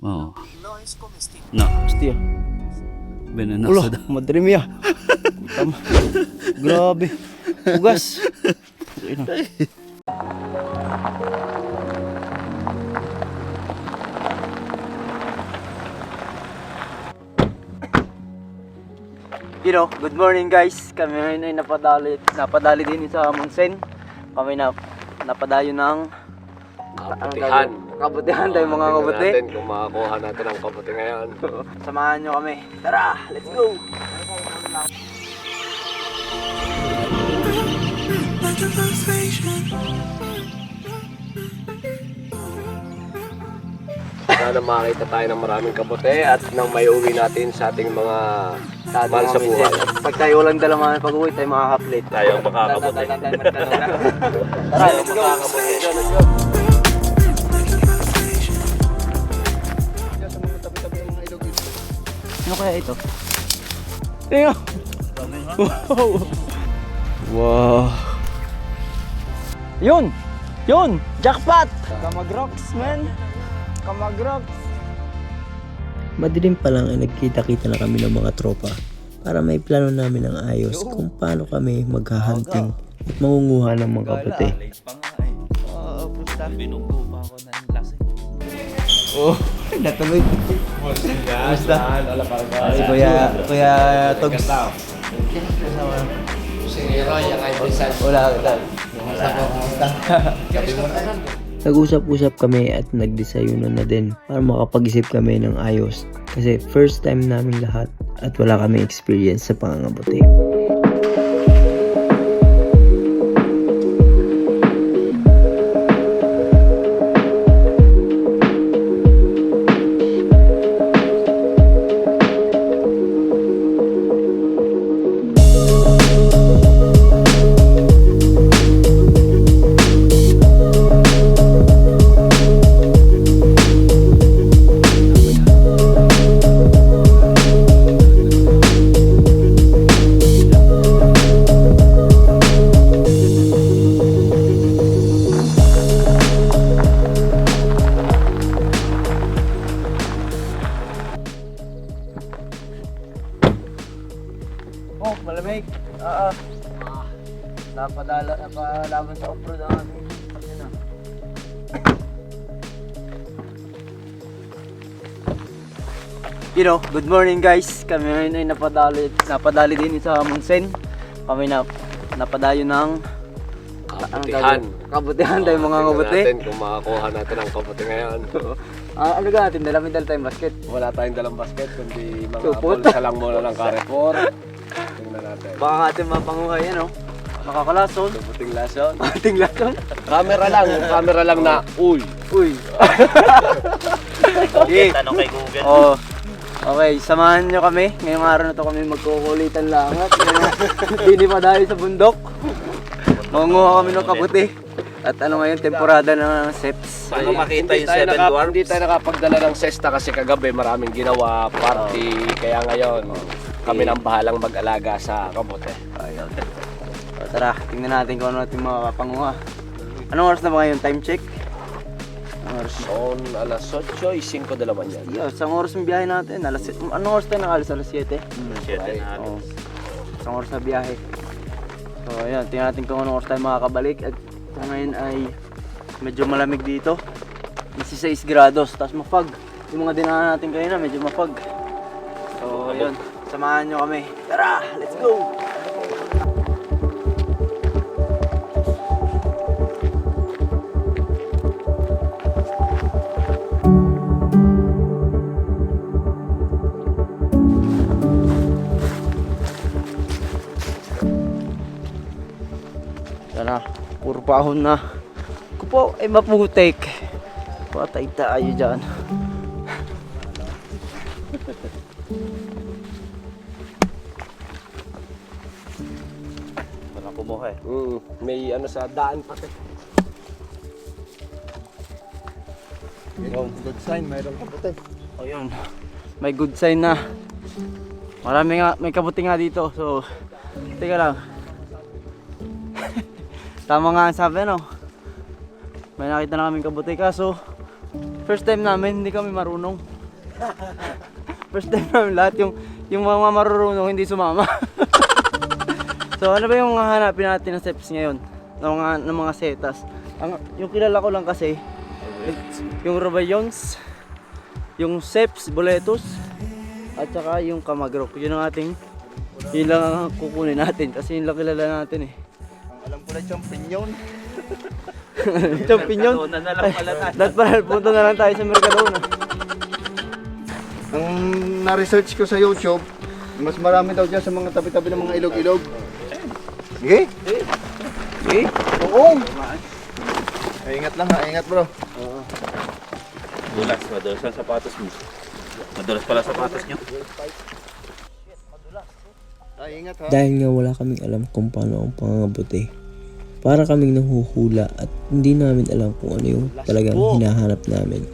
Oo. No Hostia. venenoso Ulo, daw. madre mia. Tama. Grabe. Ugas. Ayun na. You know, good morning guys. Kami ngayon ay napadali, napadali din sa Monsen. Kami na napadayo ng Kabutihan. Kabutihan tayo mga kabuti. natin kung makakuha natin ang kabuti ngayon. Samahan nyo kami. Tara, let's go! Sana makita tayo ng maraming kabuti at nang may uwi natin sa ating mga mahal sa buhay. Pag tayo walang dalaman pag uwi tayo makakaplit. Tayo ang makakabuti. Tara, let's go! Ano kaya ito? Tingnan! Wow! Wow! Yun! Yun! Jackpot! Kamagrocks, man! Kamagrocks! Madilim pa lang ay nagkita-kita na kami ng mga tropa para may plano namin ang ayos kung paano kami maghahunting at mangunguha ng mga kaputi. Oo, pusta. Binunggo pa ako ng lasing. Oh, natuloy. Basta. Ay, kuya, kuya Togs. Wala, wala. Nag-usap-usap kami at nagdesayuno na din para makapag-isip kami ng ayos kasi first time namin lahat at wala kami experience sa pangangabuti. Good morning guys. Kami ngayon ay napadali, napadali din sa Monsen. Kami na napadayo ng Kabutihan. kabutihan tayo mga Tingnan kabuti. natin kung makakuha natin ang kabuti ngayon. Ah, ano ga natin? Dala may dala tayong basket. Wala tayong dalang basket kundi mga Supot. bulsa lang muna ng Carrefour. Tingnan natin. Baka ating mapanguhay yan, oh. Makakalason. Kabuting lason. Ating lason. Camera lang, camera lang na, uy. Uy. Okay. Tanong kay Google. Oh. Okay, samahan nyo kami. Ngayong araw na to kami magkukulitan lang at hindi pa dahil sa bundok. Mangunguha kami ng kabuti. At ano ngayon, temporada ng seps. Paano makita Hindi yung tayo seven nakap- dwarfs? Hindi tayo nakapagdala ng sesta kasi kagabi maraming ginawa, party. Kaya ngayon, kami nang bahalang mag-alaga sa kabuti. Ayun. So, tara, tingnan natin kung ano natin makapanguha. Anong oras na ba ngayon? Time check? Anong oras? Son, alas 8, y 5 de la mañana. Yeah, isang oras yung biyahe natin. Alas, anong oras tayo nakalis? Alas 7? Siyete na. Oo. Isang oras na biyahe. So, ayun. Tingnan natin kung anong oras tayo makakabalik. At kung ngayon ay medyo malamig dito. 16 grados. Tapos mafag. Yung mga dinaanan natin kanina, medyo mafag. So, ayun. Samahan nyo kami. Tara! Let's go! Pahon na. Ako po ay maputik. Patay tayo dyan. Para kumuha eh. Mm, may ano sa daan pati. good sign, mayroon kabuti. O yun, may good sign na. Marami nga, may kabuti nga dito. So, teka lang. Tama nga ang sabi no. May nakita na kaming kabuti kaso First time namin, hindi kami marunong. First time namin lahat yung yung mga marunong hindi sumama. so ano ba yung hanapin natin na steps ngayon? Ng mga, ng mga setas. Ang, yung kilala ko lang kasi, yung Robayons, yung Seps, Boletos, at saka yung Kamagrok. Yun ang ating, yun lang ang kukunin natin kasi yun lang kilala natin eh. Na champignon. Champignon. Mercadona na lang pala tayo. Lahat pala, punta na lang tayo sa Mercadona. Ang na-research ko sa YouTube, mas marami daw dyan sa mga tabi-tabi ng mga ilog-ilog. Sige? Sige? Oo. Ay, ingat lang ha, ingat bro. Dulas, madulas ang sapatos mo. Madulas pala sapatos niyo. Ay, ingat ha. Dahil nga wala kaming alam kung paano ang pangangabuti. Para kaming nahuhula at hindi namin alam kung ano yung talagang hinahanap namin.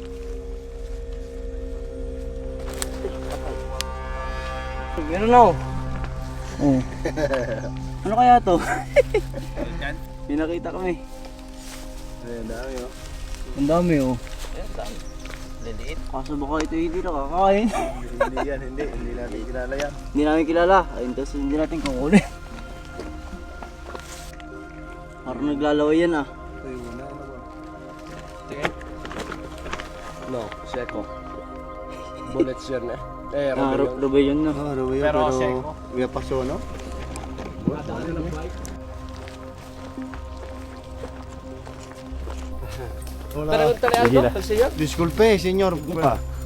Meron na oh. Oh. ano kaya to? May nakita kami. Ang dami oh. Ang dami oh. Liliit. Kaso baka ito hindi nakakain. hindi yan, hindi. Hindi natin kilala yan. hindi namin kilala. Ayun, tapos hindi natin kukunin. Parang naglalaway yan ah. Ay, wala na ba? No, seko. Bullets yun eh. Eh, Ah, ro- Robay yun no. Oh, Rubio, Pero pero, seko. Via Paso, no? Hola. Pregunta ni Aldo, el señor. Disculpe, señor.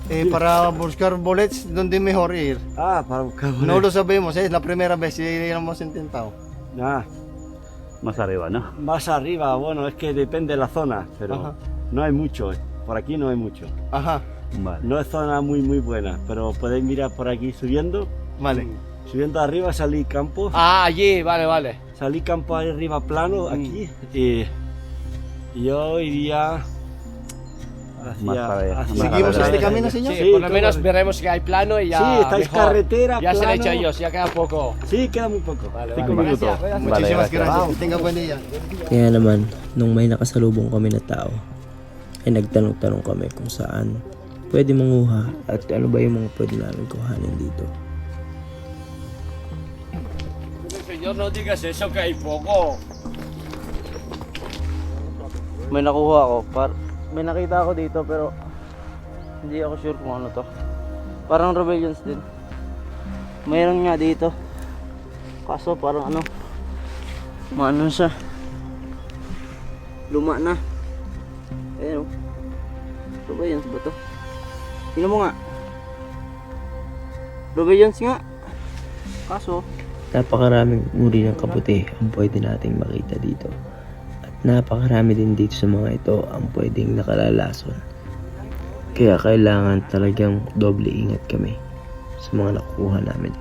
Eh, para buscar boletos, ¿dónde mejor ir? Ah, para buscar No lo sabemos, es la primera vez que hemos intentado. Ah, Más arriba, ¿no? más arriba, bueno, es que depende de la zona, pero Ajá. no hay mucho, eh. por aquí no hay mucho. Ajá, Vale. No es zona muy muy buena, pero podéis mirar por aquí subiendo, vale. subiendo arriba salí campo, Ah, allí, vale, vale. salí campo ahí arriba plano Mm. aquí y, y yo iría para hacia- más ¿Seguimos este camino, señor? Sí, Sí, por lo menos bien. veremos que hay plano y ya. Sí, estáis mejor. carretera, Ya se lo he plano. hecho ellos, ya queda poco. Sí, queda muy poco. Vale, Cinco vale. minutos. Gracias, gracias. Muchísimas gracias. gracias. Tenga buen día. Kaya naman, nung may nakasalubong kami na tao, ay nagtanong-tanong kami kung saan pwede manguha at ano ba yung mga pwede namin kuhanin dito. Señor, no digas eso, que hay poco. May nakuha ako. Par may nakita ako dito pero hindi ako sure kung ano to. Parang rebellions din. Mayroon nga dito. Kaso parang ano. Maano siya. Luma na. Ayan o. Rebellions ba to? Tingnan mo nga. Rebellions nga. Kaso, Napakaraming uri ng kabuti ang pwede nating makita dito. Napakarami din dito sa mga ito ang pwedeng nakalalason. Kaya kailangan talagang doble ingat kami sa mga nakukuha namin.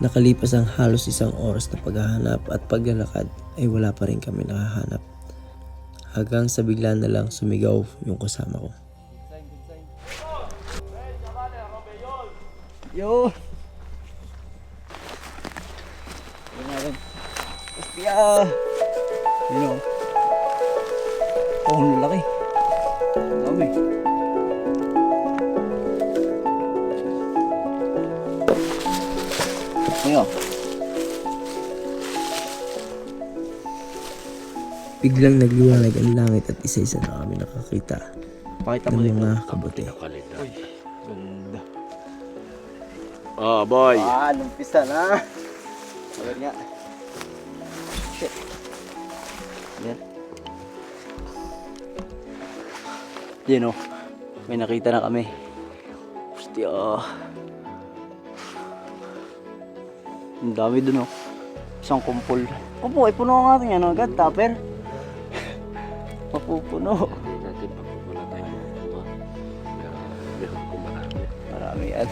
Nakalipas ang halos isang oras na paghahanap at paglalakad ay wala pa rin kami nakahanap. Hanggang sa bigla na lang sumigaw yung kasama ko. Yo! Yun natin. Hostia! Yun o. Oh, ang laki. Ang dami. Ayan. Biglang nagliwanag ang langit at isa-isa na kami nakakita Pakita ng mo dito. mga kabuti. Oh, boy. Ah, numpisa na. Ayan nga. Shit. Yan. Yan o. May nakita na kami. Hostia. Ang dami dun o. Isang kumpol. Opo, ay puno nga natin yan agad. Tupper. Mapupuno. Marami. Yan.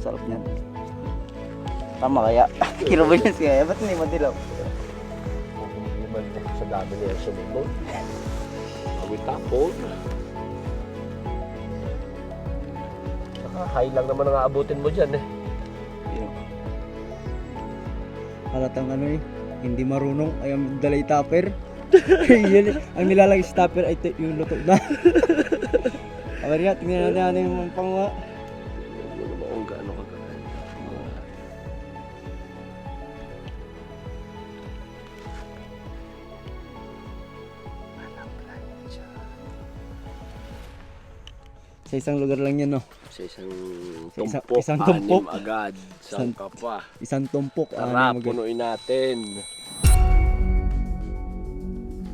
Sarap niyan. Tama kaya? Hero ba yun siya? Ba't hindi madilaw? Dami niya sumibol. Awit tapon. Saka high lang naman ang aabutin mo dyan eh. Yun. Halatang ano eh. hindi marunong ay ang dalay tupper. Yun, ang nilalagay sa tupper ay yung luto na. Abar nga, tingnan natin yung panguha. Sa isang lugar lang yan, no? Sa isang Sa isang- tumpok, isang tumpok. anim agad. Isang- ka pa? Isang tumpok. Tara, ano, mag- punuin natin.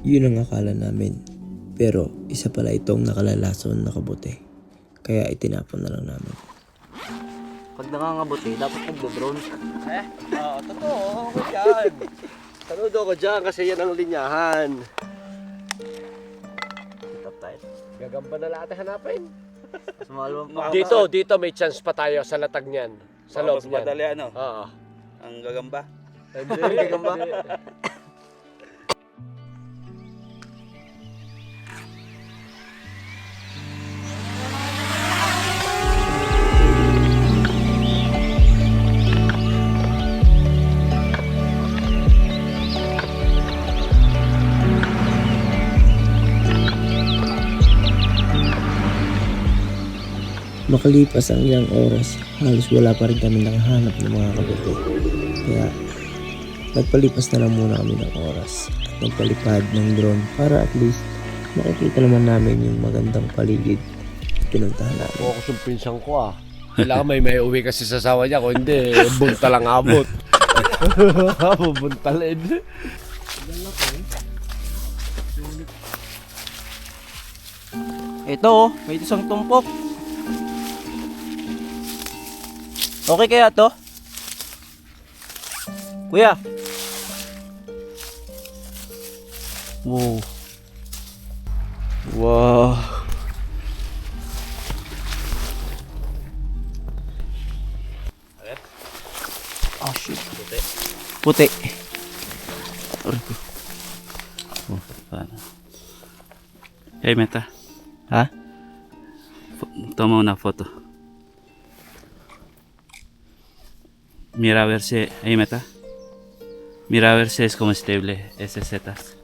Yun ang akala namin. Pero isa pala itong nakalalason na kabuti. Kaya itinapon na lang namin. Pag nangangabuti, dapat nagdo-drone. Eh, oo, totoo. Ako dyan. Saludo ko dyan kasi yan ang linyahan. Tayo. Gagamba na lahat hanapin. Pa. Dito, dito may chance pa tayo sa latag niyan. Sa loob mas niyan. madali ano, Oo. ang gagamba. Hindi, gagamba. Makalipas ang ilang oras, halos wala pa rin kami nakahanap ng mga kabuti. Kaya nagpalipas na lang muna kami ng oras at nagpalipad ng drone para at least makikita naman namin yung magandang paligid na pinuntahan namin. Ako sa pinsan ko ah. Kailangan may may uwi kasi sa sawa niya. Kung hindi, bunta lang abot. Bubuntalin. Ito oh, may isang tumpok. Okay kaya to? Kuya. Wow. Wow. Oh shit. Puti. Puti. Hey Meta, Ha? toma una foto. Mira a ver si... Hey Meta. Mira a ver si es comestible ese setas.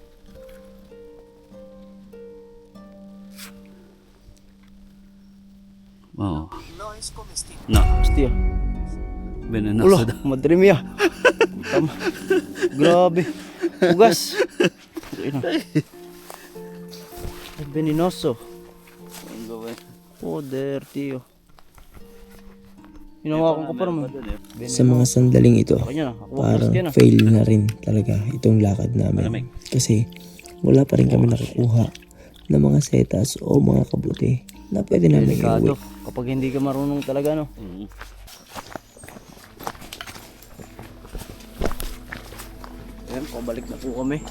Oh. No, Hostia. venenoso Ulo, ya. Tama. Grabe. Ugas. Ino. Venenoso. Poder, tío. Hinawakan ko pa naman. Sa mga sandaling ito, parang fail na rin talaga itong lakad namin. Kasi wala pa rin kami nakukuha ng mga setas o mga kabuti na pwede namin iuwi. Kapag hindi ka marunong talaga, no? Ayan, pabalik na po kami.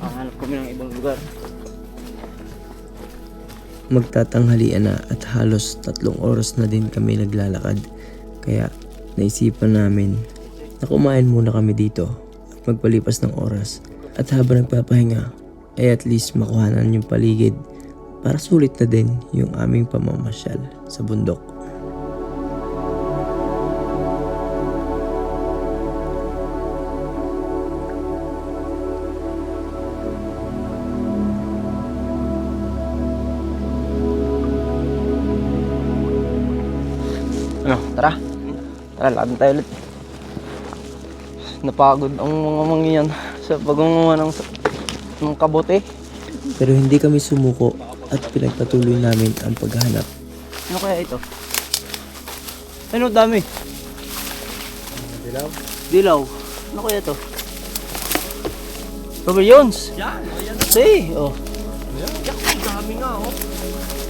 Hanap kami ng ibang lugar. Magtatanghalian na at halos tatlong oras na din kami naglalakad. Kaya naisipan namin na kumain muna kami dito at magpalipas ng oras. At habang nagpapahinga ay at least makuhanan yung paligid para sulit na din yung aming pamamasyal sa bundok. Tara, lakad tayo ulit. Napagod ang mga mangyan sa pagunguha ng, ng kabote. Pero hindi kami sumuko at pinagpatuloy namin ang paghahanap. Ano kaya ito? Ano dami? Dilaw. Dilaw. Ano kaya ito? Pavilions. Yan, yan. Say, oh. Yan, dami nga, oh.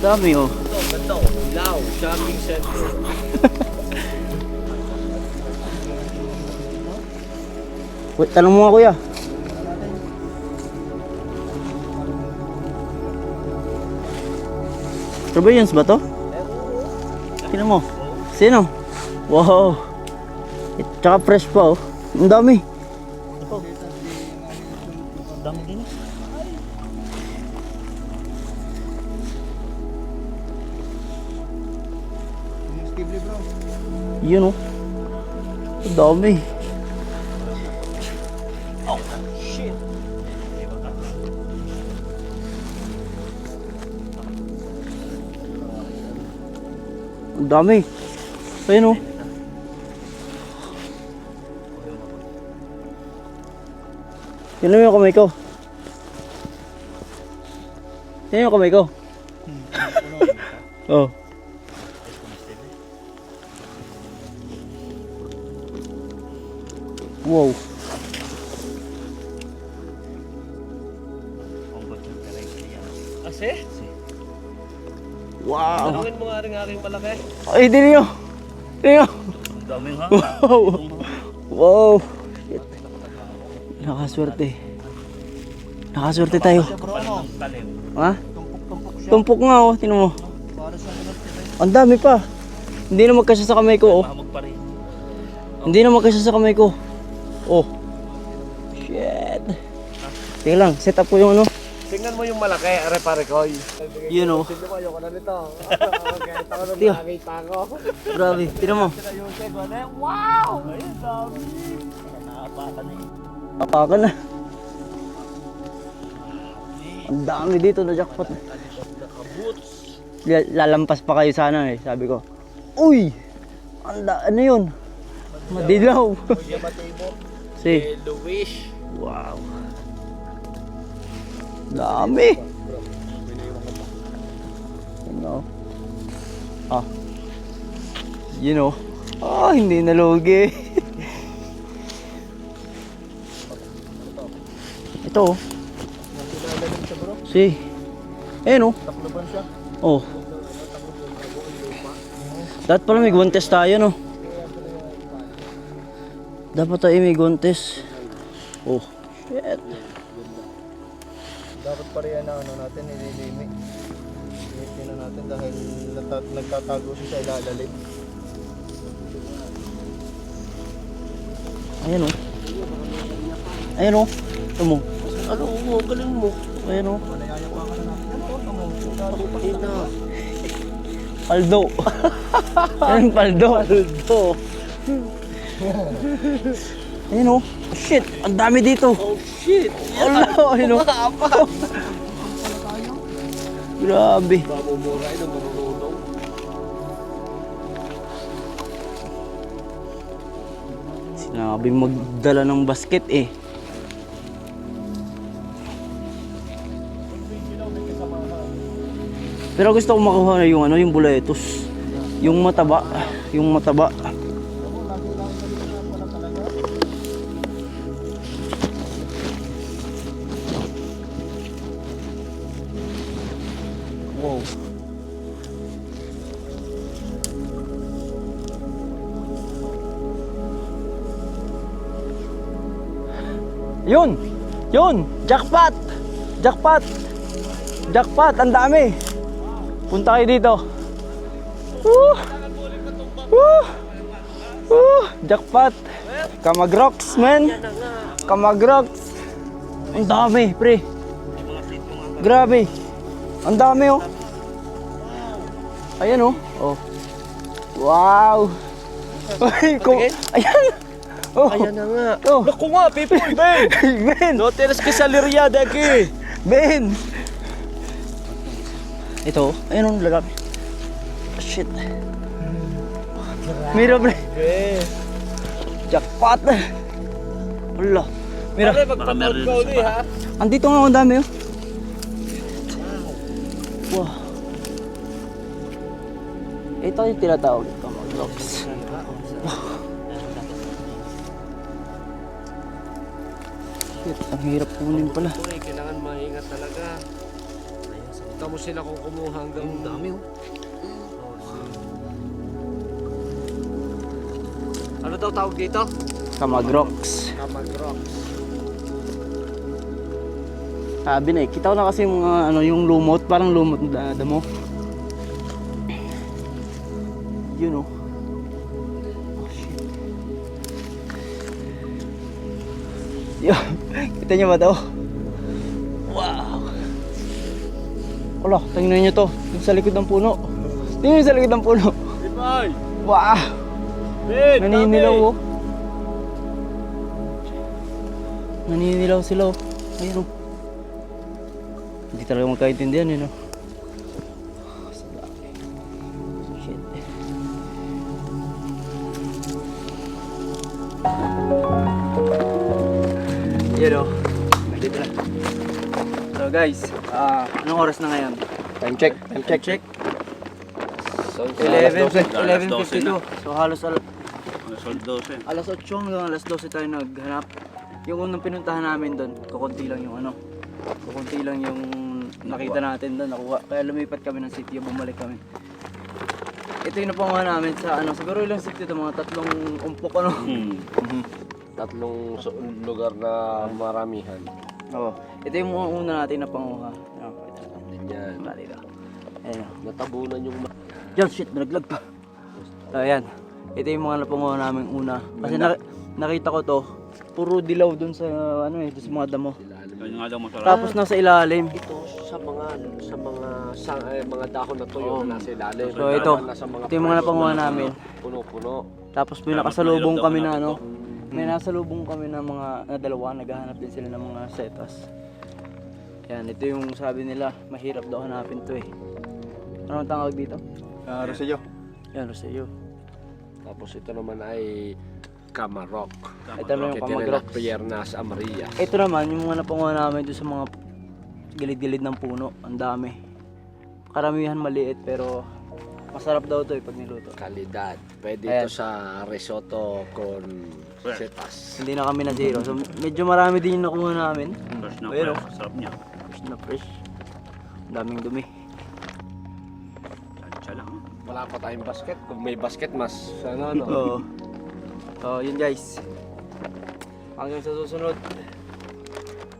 Dami, oh. Ganda ko. Ilaw. Shopping center. Wait, tanong mo nga, kuya. Pavilions ba to? Tingnan mo. Sino? Wow. At saka fresh pa, oh. Ang dami. Yun oh. Ang dami. Ang dami. Ayun oh. Tingnan mo yung kamay ko. Tingnan mo yung kamay ko. oh. Wow. Kasi? Wow. Tanungin mo nga rin aking malaki. Ay, tingnan nyo. Tingnan nyo. Wow. Wow. Shit. Nakaswerte. Nakaswerte tayo. Ha? Tumpok nga oh, tingnan mo. Ang dami pa. Hindi na magkasya sa kamay ko oh. Hindi na magkasya sa kamay ko. Oh. Shit. Tingnan lang, set up ko yung ano. Tingnan mo yung malaki, are pare ko. Yun oh. Tingnan mo, ayoko na nito. Kaya tako na Tiyo. nakakita ko. Grabe, tingnan mo. Wow! Apakan na. Ang dami dito na jackpot. L- lalampas pa kayo sana eh, sabi ko. Uy! Ang da- ano yun? Madilaw. si, Luis. wow. Dami. You know. Ah. You know. Ah, hindi nalugi. Ito oh. Si. Eh no. Oh. Dapat pala may guwantes tayo no. Dapat tayo may guwantes. Oh. Shit. Dapat pa rin na ano natin, nililimi. Limitin na natin dahil nata- nagtatago siya sa ilalalim. Ayan oh. Ayan oh. Ito mo. Ano mo, galing mo. Ayan oh. Paldo. Ayan paldo. Paldo. Ayan oh. Shit, ang dami dito. Oh shit. Wala, ayan oh. Grabe. Sinabi magdala ng basket eh. Pero gusto ko makuha na yung ano, yung buletos. Yung mataba, yung mataba. Yun! Jackpot! Jackpot! Jackpot! Ang dami! Punta kayo dito. Woo! Woo! Woo! Jackpot! Kamagrox, man! Kamagrox! Ang dami, pre! Grabe! Ang dami, oh! Ayan, oh! Oh! Wow! Ay, ko! Ayan! Oh! Ayan na nga. Oh! Naku nga, people, Ben! Ben! No tienes que salir ya de aquí. Ben! Ito, ayun ang lalaki. Shit. Mira, pre. Jackpot. Wala. Mira, Pare, magpapanood ka uli, ha? andito nga ang dami, oh. Wow. Ito yung tinatawag ko, mga vlogs. Shit, ang hirap kunin pala. Uy, kailangan maingat talaga. Tamo sila kung kumuha hanggang... Ang dami, oh. Ano daw tawag dito? Kamagrox. Kamagrok. Sabi na eh, kita ko na kasi yung mga ano, yung lumot, parang lumot na damo. Yun oh. Kita niyo ba to? Wow. Wala, tingnan niyo to. Yung sa likod ng puno. Tingnan niyo sa likod ng puno. Bye! Wow. Ben! Naninilaw oh. Naninilaw sila oh. Ayun oh. Hindi talaga magkaintindihan eh no. Anong oras na ngayon? Time check, time check. Check. So, 11, Alas 12 11.52. So halos al- soldo siya. alas 8 hanggang alas 12 tayo naghanap. Yung unang pinuntahan namin doon, kukunti lang yung ano. Kukunti lang yung nakita natin doon, nakuha. Kaya lumipat kami ng sitio, bumalik kami. Ito yung napanguha namin sa ano, siguro ilang sitio ito, mga tatlong umpok ano. Hmm. tatlong su- lugar na maramihan. Oo. Ito yung mga una natin na panguha. Ayan, Ganyan. Wala dito. Ayan. Natabunan yung Yan, shit, nalaglag pa. So, ayan. Ito yung mga napanguha namin una. Kasi na- nakita ko to, puro dilaw dun sa, ano eh, dun sa mga damo. Yun nga daw masarap. Tapos nasa ilalim. ito sa mga sa mga sa eh, mga dahon na tuyo na nasa ilalim. So, ito. Ito yung mga napanguha namin. puno-puno. Tapos may nakasalubong kami na ano. May nasalubong kami na mga na dalawa, naghahanap din sila ng mga setas. Yan, ito yung sabi nila, mahirap daw hanapin to eh. Ano ang tawag dito? Ah, Rosillo. Yan, Rosillo. Tapos ito naman ay Kamarok. Ito naman yung kamagrok. Piernas Amarillas. Ito naman, yung mga napanguha namin doon sa mga gilid-gilid ng puno. Ang dami. Karamihan maliit pero masarap daw to eh pag niluto. Kalidad. Pwede Ayan. ito sa risotto con setas. Hindi na kami na zero. So medyo marami din yung nakuha namin. Pero. Sarap niya. Fresh na fresh. Daming dumi. Siya lang. Wala pa tayong basket. Kung may basket, mas ano, no? Oo. So yun guys. Hanggang sa susunod.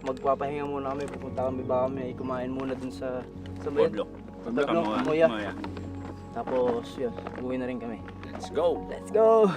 Magpapahinga muna kami. Pupunta kami baka kami kumain muna dun sa sa bayan. Kamoya. Kamoya. Tapos yun, uwi na rin kami. Let's go! Let's go!